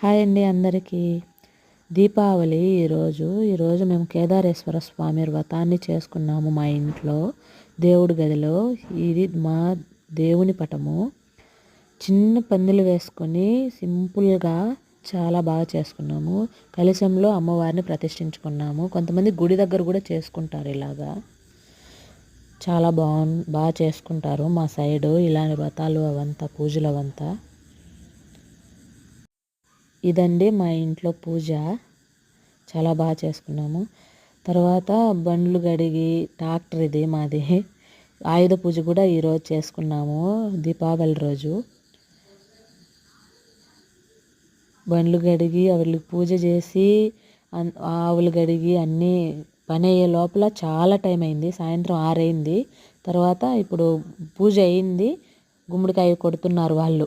Hi అండి అందరికీ. దీపావళి ఈరోజు ఈరోజు మేము కేదారేశ్వర స్వామి వ్రతాన్ని చేసుకున్నాము మా ఇంట్లో దేవుడి గదిలో. ఇది మా దేవుని పటము. చిన్న పందిలు వేసుకొని సింపుల్గా చాలా బాగా చేసుకున్నాము. కలశంలో అమ్మవారిని ప్రతిష్ఠించుకున్నాము. కొంతమంది గుడి దగ్గర కూడా చేసుకుంటారు ఇలాగా. చాలా బాగు బాగా చేసుకుంటారు మా సైడు ఇలాంటి వ్రతాలు అవంతా పూజలు అవంతా. ఇదండి మా ఇంట్లో పూజ. చాలా బాగా చేసుకున్నాము. తర్వాత బండ్లు గడిగి ట్రాక్టర్ ఇది మాది. ఆయుధ పూజ కూడా ఈరోజు చేసుకున్నాము దీపావళి రోజు. బండ్లు గడిగి ఆవిడకి పూజ చేసి ఆవులు గడిగి అన్నీ పని అయ్యే లోపల చాలా టైం అయింది. సాయంత్రం ఆరైంది తర్వాత ఇప్పుడు పూజ అయింది. గుమ్మడికాయ కొడుతున్నారు వాళ్ళు.